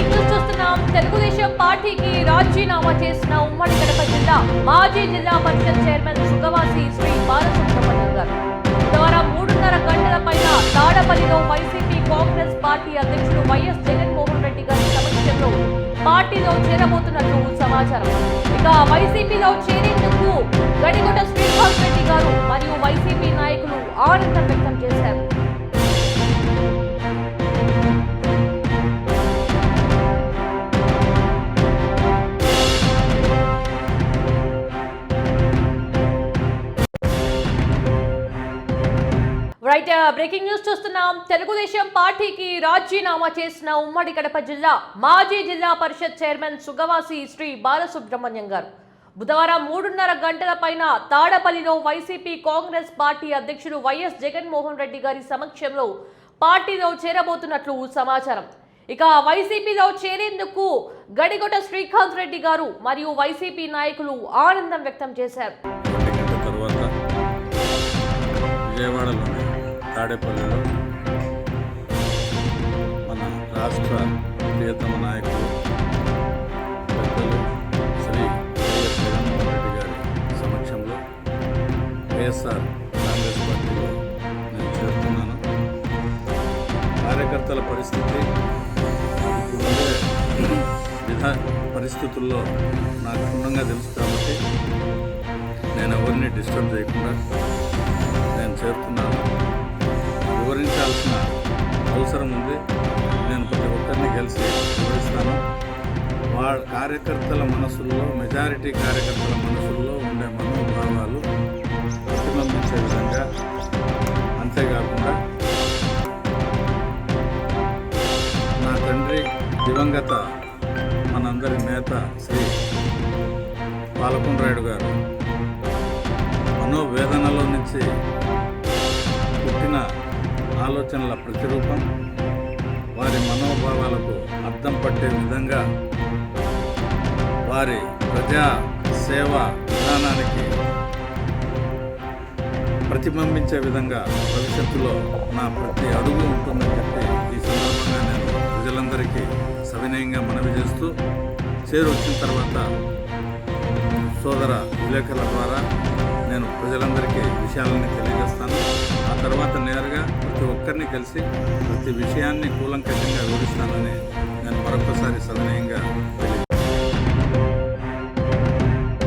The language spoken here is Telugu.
చూస్తున్నాం తెలుగుదేశం పార్టీకి రాజీనామా చేసిన ఉమ్మడి కడప జిల్లా మాజీ జిల్లా పరిషత్ చైర్మన్ సుగవాసి శ్రీ బాలసుబ్రహ్మణ్యం గారు. బుధవారం మూడున్నర గంటల పైన తాడపల్లిలో వైసీపీ కాంగ్రెస్ పార్టీ అధ్యక్షుడు వైఎస్ జగన్మోహన్ రెడ్డి గారి సమక్షంలో పార్టీలో చేరబోతున్నట్లు సమాచారం. ఇక వైసీపీలో చేరేందుకు గడిగొండ రైట్ బ్రేకింగ్ న్యూస్ చూస్తున్నాం. తెలుగుదేశం పార్టీకి రాజీనామా చేసిన ఉమ్మడి కడప జిల్లా మాజీ జిల్లా పరిషత్ చైర్మన్ సుగవాసి శ్రీ బాలసుబ్రహ్మణ్యం గారు. బుధవారం మూడున్నర గంటల పైన తాడపల్లిలో వైసీపీ కాంగ్రెస్ పార్టీ అధ్యక్షుడు వైఎస్ జగన్మోహన్ రెడ్డి గారి సమక్షంలో పార్టీలో చేరబోతున్నట్లు సమాచారం. ఇక వైసీపీలో చేరేందుకు గడిగొట శ్రీకాంత్ రెడ్డి గారు మరియు వైసీపీ నాయకులు ఆనందం వ్యక్తం చేశారు. విజయవాడలో తాడేపల్లిలో మన రాష్ట్ర ప్రియతమ నాయకులు పెద్దలు శ్రీ జగన్మోహన్ రెడ్డి గారి సమక్షంలో వైఎస్ఆర్ కాంగ్రెస్ పార్టీలో నేను చేరుతున్నాను. కార్యకర్తల పరిస్థితి విధా పరిస్థితుల్లో నాకు క్షుణ్ణంగా తెలుసు కాబట్టి నేను ఎవరిని డిస్టర్బ్ చేయకుండా నేను చేరుతున్నాను. వివరించాల్సిన అవసరం ఉంది. నేను ప్రతి ఒక్కరిని కలిసి వివరిస్తాను. వాళ్ళ కార్యకర్తల మనసుల్లో మెజారిటీ కార్యకర్తల మనసుల్లో ఉండే మనోభావాలు ప్రతిబింబించే విధంగా అంతేకాకుండా నా తండ్రి దివంగత మనందరి నేత శ్రీ పాలకొండరాయుడు గారు మనోవేదనలో నుంచి ఆలోచనల ప్రతిరూపం వారి మనోభావాలకు అర్థం పట్టే విధంగా వారి ప్రజా సేవ విధానానికి ప్రతిబింబించే విధంగా భవిష్యత్తులో నా ప్రతి అడుగు ఉంటుందని చెప్పి ఈ సందర్భంగా నేను ప్రజలందరికీ సవినయంగా మనవి చేస్తూ చేరు వచ్చిన తర్వాత సోదర విలేకరుల ద్వారా నేను ప్రజలందరికీ విషయాలని ప్రతి ఒక్కరిని కలిసి ప్రతి విషయాన్ని కూలంకషంగా వివరిస్తానని